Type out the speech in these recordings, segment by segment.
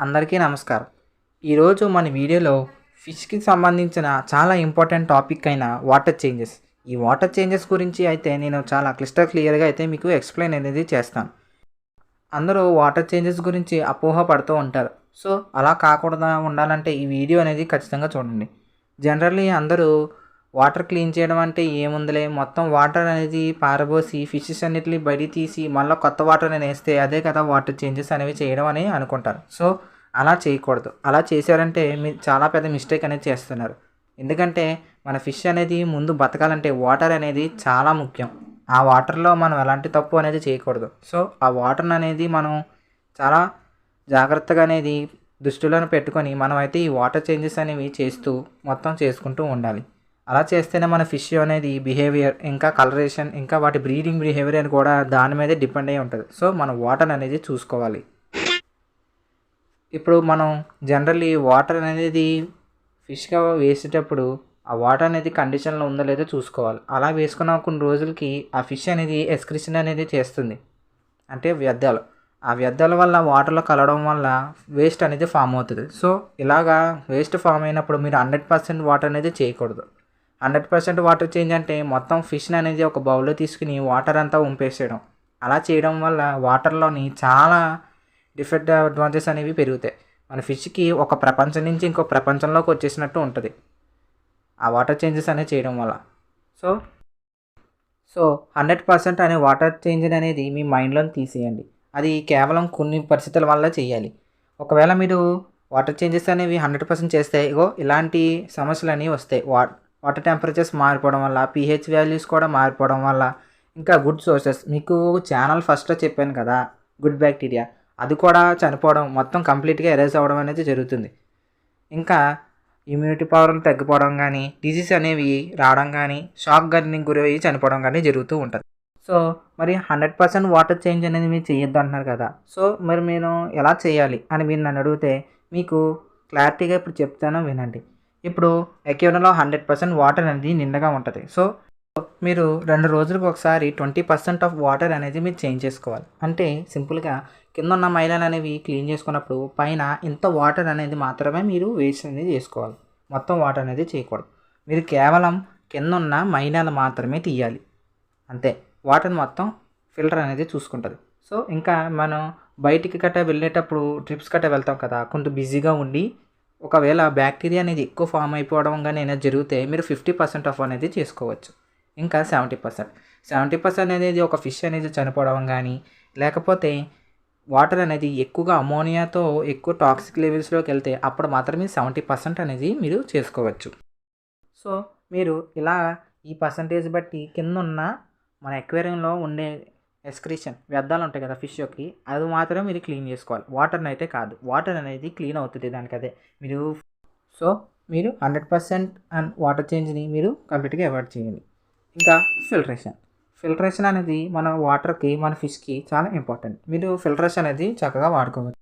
అందరికీ నమస్కారం. ఈరోజు మన వీడియోలో ఫిష్కి సంబంధించిన చాలా ఇంపార్టెంట్ టాపిక్ అయిన వాటర్ చేంజెస్. ఈ వాటర్ చేంజెస్ గురించి అయితే నేను చాలా క్లిస్టర్ క్లియర్గా అయితే మీకు ఎక్స్ప్లెయిన్ అనేది చేస్తాను. అందరూ వాటర్ చేంజెస్ గురించి అపోహ పడుతూ ఉంటారు. సో అలా కాకుండా ఉండాలంటే ఈ వీడియో అనేది ఖచ్చితంగా చూడండి. జనరల్లీ అందరూ వాటర్ క్లీన్ చేయడం అంటే ఏముందిలే. మొత్తం వాటర్ అనేది పారబోసి ఫిషెస్ అన్నిటిని బయట తీసి మళ్ళీ కొత్త వాటర్ అనేది వేస్తే అదే కదా వాటర్ చేంజెస్ అనేవి చేయడం అని అనుకుంటారు. సో అలా చేయకూడదు. అలా చేశారంటే మీరు చాలా పెద్ద మిస్టేక్ అనేది చేస్తున్నారు. ఎందుకంటే మన ఫిష్ అనేది ముందు బతకాలంటే వాటర్ అనేది చాలా ముఖ్యం. ఆ వాటర్లో మనం ఎలాంటి తప్పు అనేది చేయకూడదు. సో ఆ వాటర్ అనేది మనం చాలా జాగ్రత్తగా అనేది దృష్టిలోనే పెట్టుకొని మనమైతే ఈ వాటర్ చేంజెస్ అనేవి చేస్తూ మొత్తం చేసుకుంటూ ఉండాలి. అలా చేస్తేనే మన ఫిష్ అనేది బిహేవియర్ ఇంకా కలరేషన్ ఇంకా వాటి బ్రీడింగ్ బిహేవియర్ అని కూడా దాని మీదే డిపెండ్ అయి ఉంటుంది. సో మనం వాటర్ అనేది చూసుకోవాలి. ఇప్పుడు మనం జనరల్లీ వాటర్ అనేది ఫిష్గా వేసేటప్పుడు ఆ వాటర్ అనేది కండిషన్లో ఉందో లేదో చూసుకోవాలి. అలా వేసుకున్న కొన్ని రోజులకి ఆ ఫిష్ అనేది ఎక్స్క్రిషన్ అనేది చేస్తుంది. అంటే వ్యర్థాలు. ఆ వ్యర్థాల వల్ల వాటర్లో కలవడం వల్ల వేస్ట్ అనేది ఫామ్ అవుతుంది. సో ఇలాగా వేస్ట్ ఫామ్ అయినప్పుడు మీరు హండ్రెడ్ పర్సెంట్ వాటర్ అనేది చేయకూడదు. హండ్రెడ్ పర్సెంట్ వాటర్ చేంజ్ అంటే మొత్తం ఫిష్ని అనేది ఒక బౌల్లో తీసుకుని వాటర్ అంతా ఉంపేసేయడం. అలా చేయడం వల్ల వాటర్లోని చాలా డిఫరెంట్ అడ్వాంటేజెస్ అనేవి పెరుగుతాయి. మన ఫిష్కి ఒక ప్రపంచం నుంచి ఇంకో ప్రపంచంలోకి వచ్చేసినట్టు ఉంటుంది. ఆ వాటర్ చేంజెస్ అనేది చేయడం వల్ల. సో సో హండ్రెడ్ పర్సెంట్ అనే వాటర్ చేంజ్ అనేది మీ మైండ్లో తీసేయండి. అది కేవలం కొన్ని పరిస్థితుల వల్ల చేయాలి. ఒకవేళ మీరు వాటర్ చేంజెస్ అనేవి హండ్రెడ్ పర్సెంట్ చేస్తే ఇగో ఇలాంటి సమస్యలు అనేవి వస్తాయి. వా వాటర్ టెంపరేచర్స్ మారిపోవడం వల్ల పీహెచ్ వాల్యూస్ కూడా మారిపోవడం వల్ల ఇంకా గుడ్ సోర్సెస్ మీకు ఛానల్ ఫస్ట్లో చెప్పాను కదా గుడ్ బ్యాక్టీరియా అది కూడా చనిపోవడం మొత్తం కంప్లీట్గా ఎరేజ్ అవ్వడం అనేది జరుగుతుంది. ఇంకా ఇమ్యూనిటీ పవర్లు తగ్గిపోవడం కానీ డిసీజ్ అనేవి రావడం కానీ షాక్ గర్నింగ్ గురయ్యి చనిపోవడం కానీ జరుగుతూ ఉంటుంది. సో మరి హండ్రెడ్ పర్సెంట్ వాటర్ చేంజ్ అనేది మీరు చేయొద్దు అంటున్నారు కదా. సో మరి నేను ఎలా చేయాలి అని మీరు నన్ను అడిగితే మీకు క్లారిటీగా ఇప్పుడు చెప్తాను వినండి. ఇప్పుడు ఎక్యూనలో హండ్రెడ్ పర్సెంట్ వాటర్ అనేది నిండగా ఉంటుంది. సో మీరు రెండు రోజులకు ఒకసారి ట్వంటీ పర్సెంట్ ఆఫ్ వాటర్ అనేది మీరు చేంజ్ చేసుకోవాలి. అంటే సింపుల్గా కింద ఉన్న మైలాలు అనేవి క్లీన్ చేసుకున్నప్పుడు పైన ఇంత వాటర్ అనేది మాత్రమే మీరు వేస్ట్ అనేది చేసుకోవాలి. మొత్తం వాటర్ అనేది చేయకూడదు. మీరు కేవలం కింద ఉన్న మైనాలు మాత్రమే తీయాలి. అంతే. వాటర్ మొత్తం ఫిల్టర్ అనేది చూసుకుంటుంది. సో ఇంకా మనం బయటికి గట్ట వెళ్ళేటప్పుడు ట్రిప్స్ గట్ట వెళ్తాం కదా కొంచెం బిజీగా ఉండి ఒకవేళ బ్యాక్టీరియా అనేది ఎక్కువ ఫామ్ అయిపోవడం కానీ ఏదైనా జరిగితే మీరు ఫిఫ్టీ పర్సెంట్ ఆఫ్ అనేది చేసుకోవచ్చు. ఇంకా సెవెంటీ పర్సెంట్. సెవెంటీ పర్సెంట్ అనేది ఒక ఫిష్ అనేది చనిపోవడం కానీ లేకపోతే వాటర్ అనేది ఎక్కువగా అమోనియాతో ఎక్కువ టాక్సిక్ లెవెల్స్లోకి వెళ్తే అప్పుడు మాత్రమే సెవెంటీ పర్సెంట్ అనేది మీరు చేసుకోవచ్చు. సో మీరు ఇలా ఈ పర్సంటేజ్ బట్టి కింద ఉన్న మన ఎక్వేరియంలో ఉండే ఎస్క్రీషన్ వ్యర్థాలు ఉంటాయి కదా ఫిష్ యొక్క అది మాత్రం మీరు క్లీన్ చేసుకోవాలి. వాటర్ని అయితే కాదు. వాటర్ అనేది క్లీన్ అవుతుంది దానికి అదే. మీరు సో మీరు హండ్రెడ్ పర్సెంట్ అండ్ వాటర్ చేంజ్ని మీరు కంప్లీట్గా అవాయిడ్ చేయండి. ఇంకా ఫిల్టరేషన్. ఫిల్టరేషన్ అనేది మన వాటర్కి మన ఫిష్కి చాలా ఇంపార్టెంట్ మీరు ఫిల్టరేషన్ అనేది చక్కగా వాడుకోవచ్చు.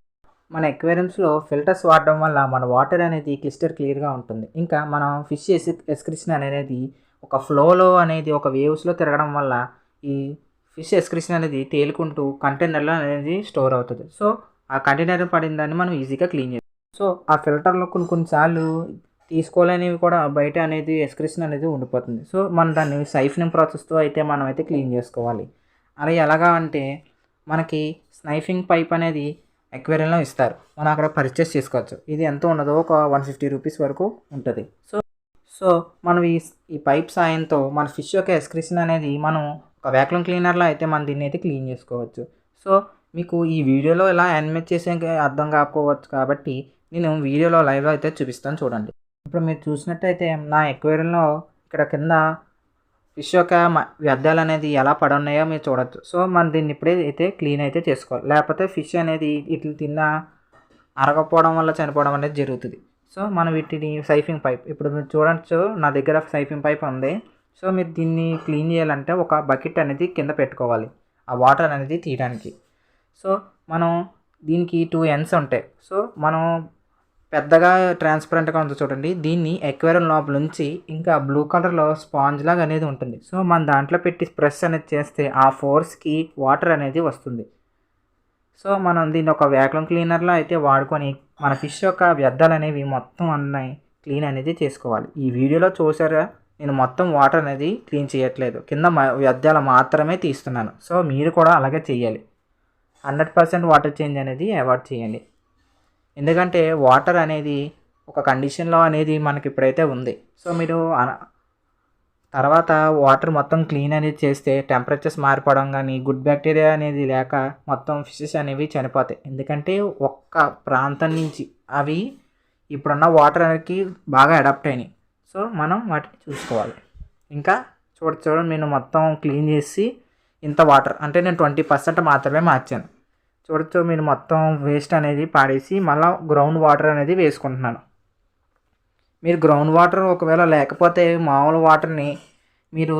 మన ఎక్వేరియంస్లో ఫిల్టర్స్ వాడడం వల్ల మన వాటర్ అనేది క్లిస్టర్ క్లియర్గా ఉంటుంది. ఇంకా మనం ఫిష్ ఎస్క్రిషన్ అనేది ఒక ఫ్లోలో అనేది ఒక వేవ్స్లో తిరగడం వల్ల ఈ ఫిష్ ఎస్క్రిషన్ అనేది తేలుకుంటూ కంటైనర్లో అనేది స్టోర్ అవుతుంది. సో ఆ కంటైనర్ పడిన దాన్ని మనం ఈజీగా క్లీన్ చేస్తాం సో ఆ ఫిల్టర్లో కొన్ని కొన్నిసార్లు తీసుకోలేనివి కూడా బయట అనేది ఎస్క్రిషన్ అనేది ఉండిపోతుంది. సో మనం దాన్ని సైఫింగ్ ప్రాసెస్తో అయితే మనం అయితే క్లీన్ చేసుకోవాలి. అలా ఎలాగా అంటే మనకి స్నైఫింగ్ పైప్ అనేది ఎక్వేరియంలో ఇస్తారు. మనం అక్కడ పర్చేస్ చేసుకోవచ్చు. ఇది ఎంత ఉండదో ఒక వన్ ఫిఫ్టీ రూపీస్ వరకు ఉంటుంది. సో సో మనం ఈ ఈ పైప్ సాయంతో మన ఫిష్ యొక్క ఎస్క్రిషన్ అనేది మనం ఒక వ్యాక్యూమ్ క్లీనర్లో అయితే మనం దీన్ని అయితే క్లీన్ చేసుకోవచ్చు. సో మీకు ఈ వీడియోలో ఎలా యానిమేట్ చేసే అర్థం కాకపోవచ్చు కాబట్టి నేను వీడియోలో లైవ్లో అయితే చూపిస్తాను చూడండి. ఇప్పుడు మీరు చూసినట్టయితే నా ఎక్వేరియంలో ఇక్కడ కింద ఫిష్ యొక్క వ్యర్థాలు అనేది ఎలా పడున్నాయో మీరు చూడొచ్చు. సో మనం దీన్ని ఇప్పుడే అయితే క్లీన్ అయితే చేసుకోవాలి. లేకపోతే ఫిష్ అనేది ఇట్లు తిన్న అరగపోవడం వల్ల చనిపోవడం అనేది జరుగుతుంది. సో మనం వీటిని సైఫింగ్ పైప్ ఇప్పుడు మీరు చూడొచ్చు నా దగ్గర సైఫింగ్ పైప్ ఉంది. సో మీరు దీన్ని క్లీన్ చేయాలంటే ఒక బకెట్ అనేది కింద పెట్టుకోవాలి. ఆ వాటర్ అనేది తీయడానికి. సో మనం దీనికి టూ ఎండ్స్ ఉంటాయి. సో మనం పెద్దగా ట్రాన్స్పరెంట్గా ఉంది చూడండి. దీన్ని ఎక్వేరియం లోపల నుంచి ఇంకా బ్లూ కలర్లో స్పాంజ్ లాగా అనేది ఉంటుంది. సో మనం దాంట్లో పెట్టి ప్రెస్ అనేది చేస్తే ఆ ఫోర్స్కి వాటర్ అనేది వస్తుంది. సో మనం దీన్ని ఒక వ్యాక్యూమ్ క్లీనర్లో అయితే వాడుకొని మన ఫిష్ యొక్క వ్యర్థాలు అనేవి మొత్తం అన్నీ క్లీన్ అనేది చేసుకోవాలి. ఈ వీడియోలో చూసారా నేను మొత్తం వాటర్ అనేది క్లీన్ చేయట్లేదు. కింద వ్యర్థాలు మాత్రమే తీస్తున్నాను. సో మీరు కూడా అలాగే చేయాలి హండ్రెడ్ పర్సెంట్ వాటర్ చేంజ్ అనేది అవాయిడ్ చేయండి. ఎందుకంటే వాటర్ అనేది ఒక కండిషన్లో అనేది మనకి ఇప్పుడైతే ఉంది. సో మీరు అన- తర్వాత వాటర్ మొత్తం క్లీన్ అనేది చేస్తే టెంపరేచర్స్ మారిపోవడం కానీ గుడ్ బ్యాక్టీరియా అనేది లేక మొత్తం ఫిషెస్ అనేవి చనిపోతాయి. ఎందుకంటే ఒక్క ప్రాంతం నుంచి అవి ఇప్పుడున్న వాటర్ అనేది బాగా అడాప్ట్ అయినాయి. సో మనం వాటిని చూసుకోవాలి. ఇంకా చూడ చూడండి నేను మొత్తం క్లీన్ చేసి ఇంత వాటర్ అంటే నేను ట్వంటీ పర్సెంట్ మాత్రమే మార్చాను. చూడొచ్చు నేను మొత్తం వేస్ట్ అనేది పాడేసి మళ్ళీ గ్రౌండ్ వాటర్ అనేది వేసుకుంటున్నాను. మీరు గ్రౌండ్ వాటర్ ఒకవేళ లేకపోతే మామూలు వాటర్ని మీరు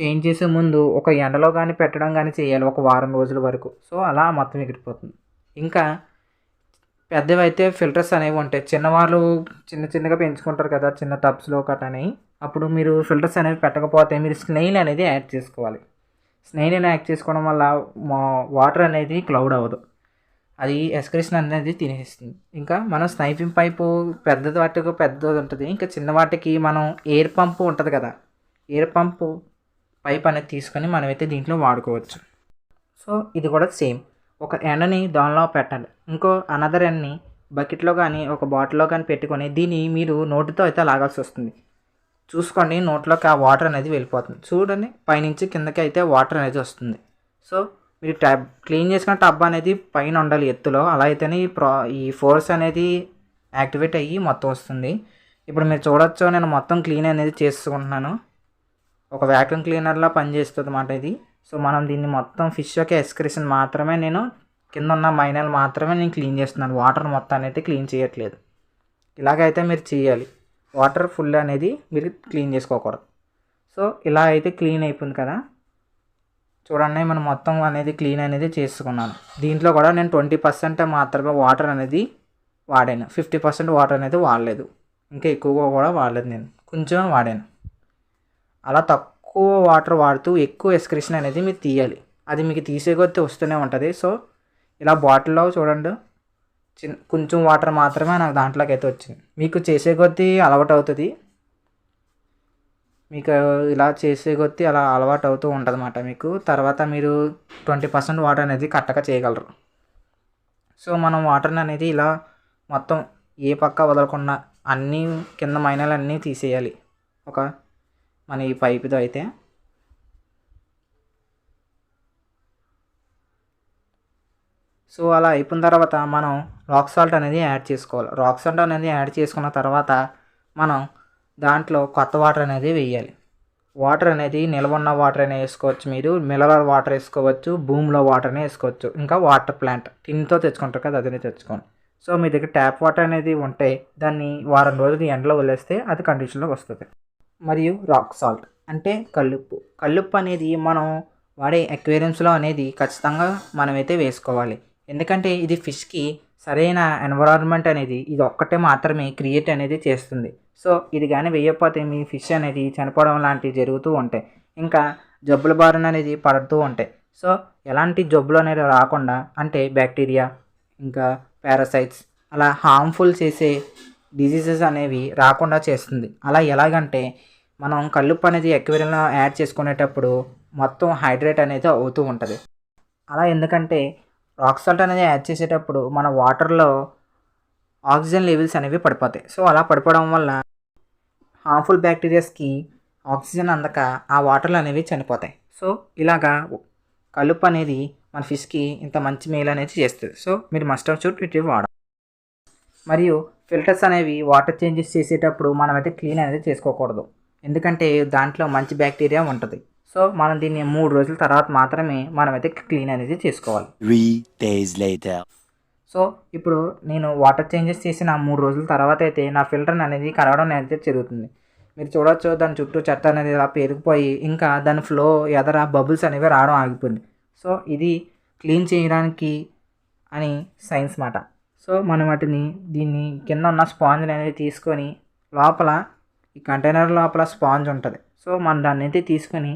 చేంజ్ చేసే ముందు ఒక ఎండలో కానీ పెట్టడం కానీ చేయాలి ఒక వారం రోజుల వరకు. సో అలా మొత్తం ఎగిరిపోతుంది. ఇంకా పెద్దవి అయితే ఫిల్టర్స్ అనేవి ఉంటాయి. చిన్నవాళ్ళు చిన్న చిన్నగా పెంచుకుంటారు కదా చిన్న టబ్స్లో కట్టని అప్పుడు మీరు ఫిల్టర్స్ అనేవి పెట్టకపోతే మీరు స్నెయిల్ అనేది యాడ్ చేసుకోవాలి. స్నెయిల్ యాడ్ చేసుకోవడం వల్ల మా వాటర్ అనేది క్లౌడ్ అవ్వదు. అది ఎస్క్రేషన్ అనేది తినేస్తుంది. ఇంకా మనం స్నైపింగ్ పైపు పెద్దది వాటికి పెద్దది ఉంటుంది. ఇంకా చిన్న వాటికి మనం ఎయిర్ పంపు ఉంటుంది కదా ఎయిర్ పంపు పైప్ అనేది తీసుకొని మనమైతే దీంట్లో వాడుకోవచ్చు. సో ఇది కూడా సేమ్. ఒక ఎండని దానిలో పెట్టాలి ఇంకో అనదర్ ఎండ్ని బకెట్లో కానీ ఒక బాటిల్లో కానీ పెట్టుకొని దీన్ని మీరు నోటితో అయితే లాగాల్సి వస్తుంది. చూసుకోండి నోట్లోకి ఆ వాటర్ అనేది వెళ్ళిపోతుంది. చూడండి పైనుంచి కిందకి అయితే వాటర్ అనేది వస్తుంది. సో మీరు ట్యాబ్ క్లీన్ చేసుకున్న టబ్ అనేది పైన ఉండాలి ఎత్తులో. అలా అయితేనే ఈ ప్రా ఈ ఫోర్స్ అనేది యాక్టివేట్ అయ్యి మొత్తం వస్తుంది. ఇప్పుడు మీరు చూడొచ్చు నేను మొత్తం క్లీన్ అనేది చేసుకుంటున్నాను. ఒక వ్యాక్యూమ్ క్లీనర్లా పనిచేస్తుంది అన్నమాట ఇది. సో మనం దీన్ని మొత్తం ఫిష్ యొక్క ఎక్స్క్రిషన్ మాత్రమే నేను కింద ఉన్న మైనల్ మాత్రమే నేను క్లీన్ చేస్తున్నాను. వాటర్ మొత్తాన్ని అయితే క్లీన్ చేయట్లేదు. ఇలాగైతే మీరు చేయాలి. వాటర్ ఫుల్ అనేది మీరు క్లీన్ చేసుకోకూడదు. సో ఇలా అయితే క్లీన్ అయిపోయింది కదా. చూడండి మనం మొత్తం అనేది క్లీన్ అనేది చేసుకున్నాను. దీంట్లో కూడా నేను ట్వంటీ పర్సెంట్ మాత్రమే వాటర్ అనేది వాడాను. ఫిఫ్టీ పర్సెంట్ వాటర్ అనేది వాడలేదు. ఇంకా ఎక్కువగా కూడా వాడలేదు నేను. కొంచెం వాడాను. అలా తక్కువ వాటర్ వాడుతూ ఎక్కువ ఎస్క్రిషన్ అనేది మీరు తీయాలి. అది మీకు తీసే కొద్దీ వస్తూనే ఉంటుంది. సో ఇలా బాటిల్లో చూడండి. చిన్న కొంచెం వాటర్ మాత్రమే నాకు దాంట్లోకి అయితే వచ్చింది. మీకు చేసే కొద్దీ అలవాటు అవుతుంది మీకు ఇలా చేసే కొద్దీ అలా అలవాటు అవుతూ ఉంటుంది అన్నమాట మీకు. తర్వాత మీరు ట్వంటీ పర్సెంట్ వాటర్ అనేది కట్టగా చేయగలరు. సో మనం వాటర్ని అనేది ఇలా మొత్తం ఏ పక్క వదలకుండా అన్నీ కింద మైనలు అన్నీ తీసేయాలి. ఒక మన ఈ పైపుతో అయితే. సో అలా అయిపోయిన తర్వాత మనం రాక్ సాల్ట్ అనేది యాడ్ చేసుకోవాలి. రాక్ సాల్ట్ అనేది యాడ్ చేసుకున్న తర్వాత మనం దాంట్లో కొత్త వాటర్ అనేది వేయాలి. వాటర్ అనేది నిల్వ ఉన్న వాటర్ అయినా వేసుకోవచ్చు మీరు. మిలరల్ వాటర్ వేసుకోవచ్చు భూమిలో వాటర్నే వేసుకోవచ్చు. ఇంకా వాటర్ ప్లాంట్ టిన్తో తెచ్చుకుంటారు కదా అదే తెచ్చుకోండి. సో మీ దగ్గర ట్యాప్ వాటర్ అనేది ఉంటే దాన్ని వారం రోజులు ఎండలో వదిలేస్తే అది కండిషన్లోకి వస్తుంది. మరియు రాక్ సాల్ట్ అంటే కల్లుప్పు. కల్లుప్పు అనేది మనం వాడే అక్వేరియంస్లో అనేది ఖచ్చితంగా మనమైతే వేసుకోవాలి. ఎందుకంటే ఇది ఫిష్కి సరైన ఎన్విరాన్మెంట్ అనేది ఇది ఒక్కటే మాత్రమే క్రియేట్ అనేది చేస్తుంది. సో ఇది కానీ వేయకపోతే మీ ఫిష్ అనేది చనిపోవడం లాంటివి జరుగుతూ ఉంటాయి. ఇంకా జబ్బుల బారిన అనేది పడుతూ ఉంటాయి. సో ఎలాంటి జబ్బులు అనేది రాకుండా అంటే బ్యాక్టీరియా ఇంకా పారాసైట్స్ అలా హార్మ్ఫుల్ చేసే డిసీజెస్ అనేవి రాకుండా చేస్తుంది. అలా ఎలాగంటే మనం కల్లుప్పు అనేది ఎక్వేరియంలో యాడ్ చేసుకునేటప్పుడు మొత్తం హైడ్రేట్ అనేది అవుతూ ఉంటుంది. అలా ఎందుకంటే రాక్ సాల్ట్ అనేది యాడ్ చేసేటప్పుడు మన వాటర్లో ఆక్సిజన్ లెవెల్స్ అనేవి పడిపోతాయి. సో అలా పడిపోవడం వల్ల హార్మ్ఫుల్ బ్యాక్టీరియాస్కి ఆక్సిజన్ అందక ఆ వాటర్లు అనేవి చనిపోతాయి. సో ఇలాగా కలుపు అనేది మన ఫిష్కి ఇంత మంచి మేలు అనేది చేస్తుంది. సో మీరు మస్ట్ ఆఫ్ షూట్ ఇటు వాడాలి మరియు ఫిల్టర్స్ అనేవి వాటర్ చేంజెస్ చేసేటప్పుడు మనమైతే క్లీన్ అనేది చేసుకోకూడదు. ఎందుకంటే దాంట్లో మంచి బ్యాక్టీరియా ఉంటుంది. సో మనం దీన్ని మూడు రోజుల తర్వాత మాత్రమే మనమైతే క్లీన్ అనేది చేసుకోవాలి. సో ఇప్పుడు నేను వాటర్ చేంజెస్ చేసిన మూడు రోజుల తర్వాత అయితే నా ఫిల్టర్ అనేది కరగడం అనేది జరుగుతుంది. మీరు చూడొచ్చు దాని చుట్టూ చెత్త అనేది ఇలా పేరుకుపోయి ఇంకా దాని ఫ్లో ఎదర బబుల్స్ అనేవి రావడం ఆగిపోయింది. సో ఇది క్లీన్ చేయడానికి అని సైన్స్ మాట. సో మనం వాటిని దీన్ని కింద ఉన్న స్పాంజ్ అనేది తీసుకొని లోపల ఈ కంటైనర్ లోపల స్పాంజ్ ఉంటుంది. సో మనం దాన్ని అయితే తీసుకొని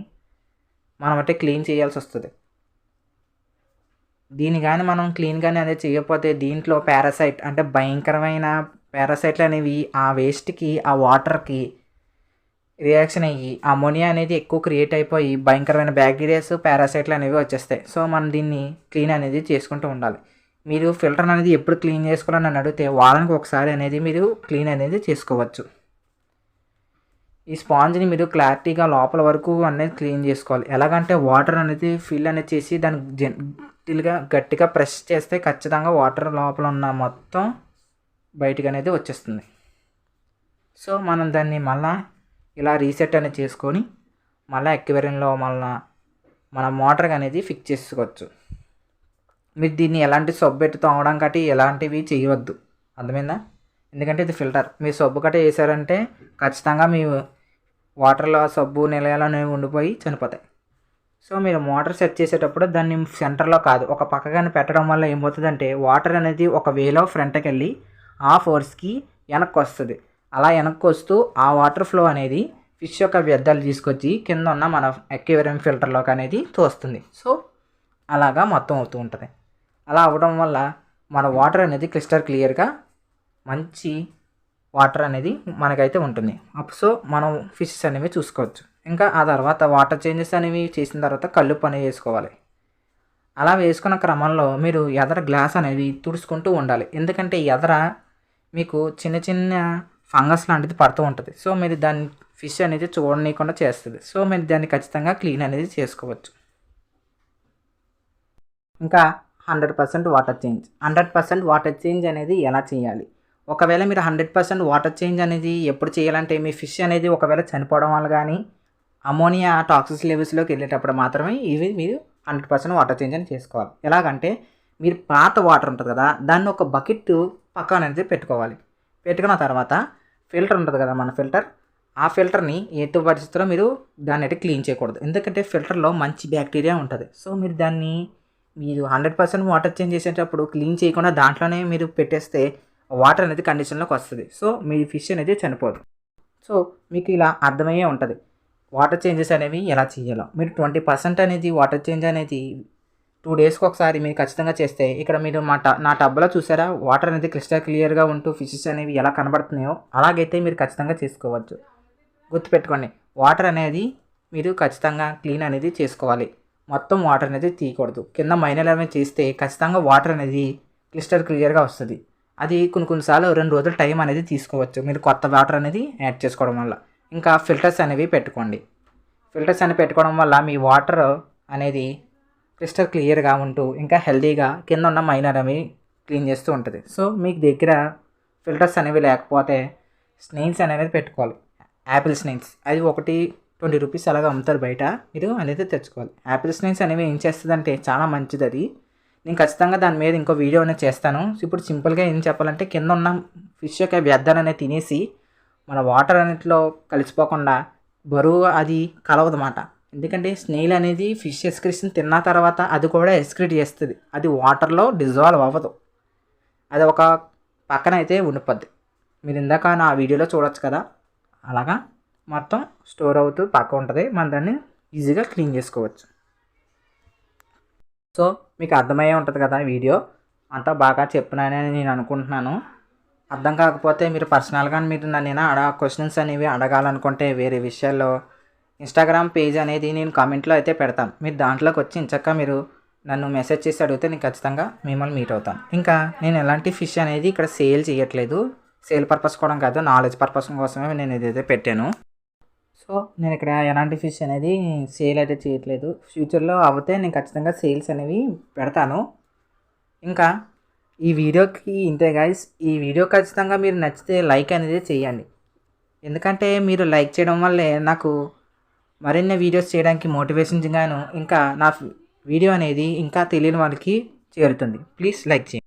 మనం అంటే క్లీన్ చేయాల్సి వస్తుంది. దీన్ని కానీ మనం క్లీన్ కానీ అదే చేయకపోతే దీంట్లో పారాసైట్ అంటే భయంకరమైన పారాసైట్లు అనేవి ఆ వేస్ట్కి ఆ వాటర్కి రియాక్షన్ అయ్యి అమోనియా అనేది ఎక్కువ క్రియేట్ అయిపోయి భయంకరమైన బ్యాక్టీరియాస్ పారాసైట్లు అనేవి వచ్చేస్తాయి. సో మనం దీన్ని క్లీన్ అనేది చేసుకుంటూ ఉండాలి. మీరు ఫిల్టర్ అనేది ఎప్పుడు క్లీన్ చేసుకోవాలని అడిగితే వారానికి ఒకసారి అనేది మీరు క్లీన్ అనేది చేసుకోవచ్చు. ఈ స్పాంజ్ని మీరు క్లారిటీగా లోపల వరకు అనేది క్లీన్ చేసుకోవాలి. ఎలాగంటే వాటర్ అనేది ఫిల్ అనేది చేసి దాన్ని జెంటిల్గా గట్టిగా ప్రెస్ చేస్తే ఖచ్చితంగా వాటర్ లోపల ఉన్న మొత్తం బయటకు అనేది వచ్చేస్తుంది. సో మనం దాన్ని మళ్ళా ఇలా రీసెట్ అనేది చేసుకొని మళ్ళీ ఎక్వేరియంలో మళ్ళా మన మోటార్ అనేది ఫిక్స్ చేసుకోవచ్చు. మీరు దీన్ని ఎలాంటి సబ్బు పెట్టి తోమడం కట్టి ఎలాంటివి చేయవద్దు. అర్థమైందా? ఎందుకంటే ఇది ఫిల్టర్. మీరు సబ్బు కట్ట వేసారంటే ఖచ్చితంగా మీ వాటర్లో సబ్బు నిలయాలు అనేవి ఉండిపోయి చనిపోతాయి. సో మీరు మోటార్ సెట్ చేసేటప్పుడు దాన్ని సెంటర్లో కాదు ఒక పక్కగానే పెట్టడం వల్ల ఏమవుతుందంటే వాటర్ అనేది ఒక వేలో ఫ్రంట్కి వెళ్ళి ఆ ఫోర్స్కి వెనక్కి వస్తుంది అలా వెనక్కి వస్తూ ఆ వాటర్ ఫ్లో అనేది ఫిష్ యొక్క వ్యర్థాలు తీసుకొచ్చి కింద ఉన్న మన ఎక్వేరియం ఫిల్టర్లోకి అనేది తోస్తుంది. సో అలాగా మొత్తం అవుతూ ఉంటుంది. అలా అవ్వడం వల్ల మన వాటర్ అనేది క్రిస్టల్ క్లియర్గా మంచి వాటర్ అనేది మనకైతే ఉంటుంది. అప్ సో మనం ఫిషెస్ అనేవి చూసుకోవచ్చు. ఇంకా ఆ తర్వాత వాటర్ చేంజెస్ అనేవి చేసిన తర్వాత కళ్ళు పని వేసుకోవాలి అలా వేసుకున్న క్రమంలో మీరు ఎదర గ్లాస్ అనేది తుడుచుకుంటూ ఉండాలి. ఎందుకంటే ఎదర మీకు చిన్న చిన్న ఫంగస్ లాంటిది పడుతూ ఉంటుంది. సో మీరు దాన్ని ఫిష్ అనేది చూడనీయకుండా చేస్తుంది. సో మీరు దాన్ని ఖచ్చితంగా క్లీన్ అనేది చేసుకోవచ్చు. ఇంకా hundred percent water change. Hundred percent water change అనేది ఎలా చేయాలి? ఒకవేళ మీరు హండ్రెడ్ పర్సెంట్ వాటర్ చేంజ్ అనేది ఎప్పుడు చేయాలంటే మీ ఫిష్ అనేది ఒకవేళ చనిపోవడం వల్ల కానీ అమోనియా టాక్సిస్ లెవెల్స్లోకి వెళ్ళేటప్పుడు మాత్రమే ఇవి మీరు హండ్రెడ్ పర్సెంట్ వాటర్ చేంజ్ అని చేసుకోవాలి. ఎలాగంటే మీరు పాత వాటర్ ఉంటుంది కదా దాన్ని ఒక బకెట్ పక్కన అనేది పెట్టుకోవాలి. పెట్టుకున్న తర్వాత ఫిల్టర్ ఉంటుంది కదా మన ఫిల్టర్ ఆ ఫిల్టర్ని ఎటు పరిస్థితుల్లో మీరు దాన్ని అయితే క్లీన్ చేయకూడదు. ఎందుకంటే ఫిల్టర్లో మంచి బ్యాక్టీరియా ఉంటుంది. సో మీరు దాన్ని మీరు హండ్రెడ్ పర్సెంట్ వాటర్ చేంజ్ చేసేటప్పుడు క్లీన్ చేయకుండా దాంట్లోనే మీరు పెట్టేస్తే వాటర్ అనేది కండిషన్లోకి వస్తుంది. సో మీ ఫిష్ అనేది చనిపోదు. సో మీకు ఇలా అర్థమయ్యే ఉంటుంది. వాటర్ చేంజెస్ అనేవి ఎలా చేయాలో. మీరు ట్వంటీ పర్సెంట్ అనేది వాటర్ చేంజ్ అనేది టూ డేస్కి ఒకసారి మీరు ఖచ్చితంగా చేస్తే ఇక్కడ మీరు మా ట నా టబ్లో చూసారా? వాటర్ అనేది క్రిస్టల్ క్లియర్గా ఉంటూ ఫిషెస్ అనేవి ఎలా కనబడుతున్నాయో అలాగైతే మీరు ఖచ్చితంగా చేసుకోవచ్చు. గుర్తుపెట్టుకోండి వాటర్ అనేది మీరు ఖచ్చితంగా క్లీన్ అనేది చేసుకోవాలి. మొత్తం వాటర్ అనేది తీయకూడదు. కింద మైనర్ అనేది చేస్తే ఖచ్చితంగా వాటర్ అనేది క్లిస్టర్ క్లియర్గా వస్తుంది. అది కొన్ని కొన్నిసార్లు రెండు రోజులు టైం అనేది తీసుకోవచ్చు. మీరు కొత్త వాటర్ అనేది యాడ్ చేసుకోవడం వల్ల. ఇంకా ఫిల్టర్స్ అనేవి పెట్టుకోండి. ఫిల్టర్స్ అనేవి పెట్టుకోవడం వల్ల మీ వాటర్ అనేది క్రిస్టల్ క్లియర్గా ఉంటూ ఇంకా హెల్తీగా కింద ఉన్న మైనర్ అవి క్లీన్ చేస్తూ ఉంటుంది. సో మీకు దగ్గర ఫిల్టర్స్ అనేవి లేకపోతే స్నేల్స్ అనేది పెట్టుకోవాలి. యాపిల్ స్నేల్స్ అది ఒకటి ట్వంటీ రూపీస్ అలాగా అమ్ముతారు బయట. మీరు అనేది తెచ్చుకోవాలి. యాపిల్ స్నేల్స్ అనేవి ఏం చేస్తుందంటే చాలా మంచిది అది. నేను ఖచ్చితంగా దాని మీద ఇంకో వీడియో అనేది చేస్తాను. ఇప్పుడు సింపుల్గా ఏం చెప్పాలంటే కింద ఉన్న ఫిష్ యొక్క వ్యర్థాలు అనేది తినేసి మన వాటర్ అన్నిటిలో కలిసిపోకుండా బరువు అది కలవదన్నమాట. ఎందుకంటే స్నేల్ అనేది ఫిష్ ఎస్క్రిషన్ తిన్న తర్వాత అది కూడా ఎస్క్రిట్ చేస్తుంది. అది వాటర్లో డిజాల్వ్ అవ్వదు. అది ఒక పక్కన అయితే ఉండిపోద్ది. మీరు ఇందాక నా వీడియోలో చూడొచ్చు కదా? అలాగా మొత్తం స్టోర్ అవుతూ పక్క ఉంటుంది. మనం దాన్ని ఈజీగా క్లీన్ చేసుకోవచ్చు. సో మీకు అర్థమయ్యే ఉంటుంది కదా వీడియో. అంతా బాగా చెప్పినానని నేను అనుకుంటున్నాను. అర్థం కాకపోతే మీరు పర్సనల్గా మీరు నన్ను అడ క్వశ్చన్స్ అనేవి అడగాలనుకుంటే వేరే విషయాల్లో ఇన్స్టాగ్రామ్ పేజ్ అనేది నేను కామెంట్లో అయితే పెడతాను. మీరు దాంట్లోకి వచ్చి ఇంచక్క మీరు నన్ను మెసేజ్ చేసి అడిగితే నేను ఖచ్చితంగా మిమ్మల్ని మీట్ అవుతాను. ఇంకా నేను ఎలాంటి ఫిష్ అనేది ఇక్కడ సేల్ చేయట్లేదు. సేల్ పర్పస్ కూడా కాదు నాలెడ్జ్ పర్పస్ కోసమే నేను ఇదైతే పెట్టాను. సో నేను ఇక్కడ ఎలాంటి ఫిష్ అనేది సేల్ అయితే చేయట్లేదు. ఫ్యూచర్లో అవుతే నేను ఖచ్చితంగా సేల్స్ అనేవి పెడతాను. ఇంకా ఈ వీడియోకి ఇంతే గాయస్. ఈ వీడియో ఖచ్చితంగా మీరు నచ్చితే లైక్ అనేది చేయండి. ఎందుకంటే మీరు లైక్ చేయడం వల్లే నాకు మరిన్ని వీడియోస్ చేయడానికి మోటివేషన్ గాను ఇంకా నా వీడియో అనేది ఇంకా తెలియని వాళ్ళకి చేరుతుంది. ప్లీజ్ లైక్ చేయండి.